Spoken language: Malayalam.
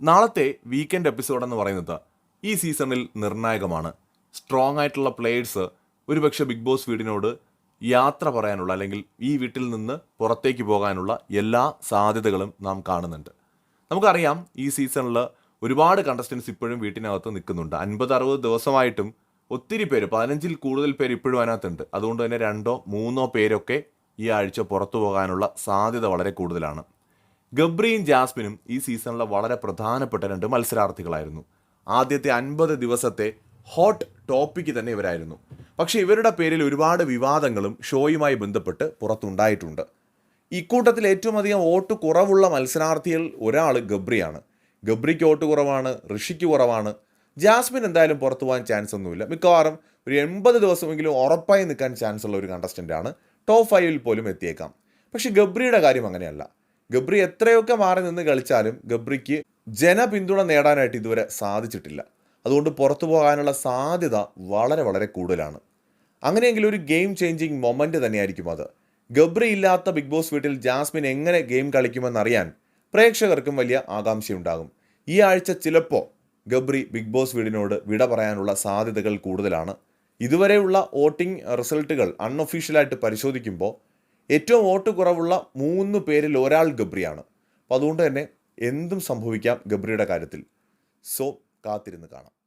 നാളത്തെ വീക്കെൻഡ് എപ്പിസോഡ് എന്ന് പറയുന്നത് ഈ സീസണിൽ നിർണായകമാണ്. സ്ട്രോങ് ആയിട്ടുള്ള പ്ലേയേഴ്സ് ഒരുപക്ഷെ ബിഗ് ബോസ് വീടിനോട് യാത്ര പറയാനുള്ള അല്ലെങ്കിൽ ഈ വീട്ടിൽ നിന്ന് പുറത്തേക്ക് പോകാനുള്ള എല്ലാ സാധ്യതകളും നാം കാണുന്നുണ്ട്. നമുക്കറിയാം ഈ സീസണിൽ ഒരുപാട് കണ്ടസ്റ്റൻസ് ഇപ്പോഴും വീട്ടിനകത്ത് നിൽക്കുന്നുണ്ട്. അൻപത് അറുപത് ദിവസമായിട്ടും ഒത്തിരി പേര് പതിനഞ്ചിൽ കൂടുതൽ പേര് ഇപ്പോഴും അതിനകത്തുണ്ട്. അതുകൊണ്ട് തന്നെ രണ്ടോ മൂന്നോ പേരൊക്കെ ഈ ആഴ്ച പുറത്തു പോകാനുള്ള സാധ്യത വളരെ കൂടുതലാണ്. ഗബ്രിയും ജാസ്മിനും ഈ സീസണിലെ വളരെ പ്രധാനപ്പെട്ട രണ്ട് മത്സരാർത്ഥികളായിരുന്നു. ആദ്യത്തെ അൻപത് ദിവസത്തെ ഹോട്ട് ടോപ്പിക്ക് തന്നെ ഇവരായിരുന്നു. പക്ഷേ ഇവരുടെ പേരിൽ ഒരുപാട് വിവാദങ്ങളും ഷോയുമായി ബന്ധപ്പെട്ട് പുറത്തുണ്ടായിട്ടുണ്ട്. ഇക്കൂട്ടത്തിൽ ഏറ്റവും അധികം വോട്ട് കുറവുള്ള മത്സരാർത്ഥികൾ ഒരാൾ ഗബ്രിയാണ്. ഗബ്രിക്ക് വോട്ട് കുറവാണ് ഋഷിക്ക് കുറവാണ്. ജാസ്മിൻ എന്തായാലും പുറത്തു പോകാൻ ചാൻസ് ഒന്നുമില്ല. മിക്കവാറും ഒരു എൺപത് ദിവസമെങ്കിലും ഉറപ്പായി നിൽക്കാൻ ചാൻസ് ഉള്ള ഒരു കണ്ടസ്റ്റന്റാണ് ടോപ്പ് ഫൈവിൽ പോലും എത്തിയേക്കാം. പക്ഷേ ഗബ്രിയുടെ കാര്യം അങ്ങനെയല്ല. ഗബ്രി എത്രയൊക്കെ മാറി നിന്ന് കളിച്ചാലും ഗബ്രിക്ക് ജനപിന്തുണ നേടാനായിട്ട് ഇതുവരെ സാധിച്ചിട്ടില്ല. അതുകൊണ്ട് പുറത്തു പോകാനുള്ള സാധ്യത വളരെ വളരെ കൂടുതലാണ്. അങ്ങനെയെങ്കിൽ ഒരു ഗെയിം ചേഞ്ചിങ് മൊമെന്റ് തന്നെയായിരിക്കും അത്. ഗബ്രി ഇല്ലാത്ത ബിഗ് ബോസ് വീട്ടിൽ ജാസ്മിൻ എങ്ങനെ ഗെയിം കളിക്കുമെന്നറിയാൻ പ്രേക്ഷകർക്കും വലിയ ആകാംക്ഷയുണ്ടാകും. ഈ ആഴ്ച ചിലപ്പോൾ ഗബ്രി ബിഗ് ബോസ് വീടിനോട് വിട പറയാനുള്ള സാധ്യതകൾ കൂടുതലാണ്. ഇതുവരെയുള്ള വോട്ടിംഗ് റിസൾട്ടുകൾ അൺഒഫീഷ്യലായിട്ട് പരിശോധിക്കുമ്പോൾ ഏറ്റവും വോട്ട് കുറവുള്ള മൂന്ന് പേരിൽ ഒരാൾ ഗബ്രിയാണ്. അപ്പോൾ അതുകൊണ്ട് തന്നെ എന്തും സംഭവിക്കാം ഗബ്രിയുടെ കാര്യത്തിൽ. സോ കാത്തിരുന്ന് കാണാം.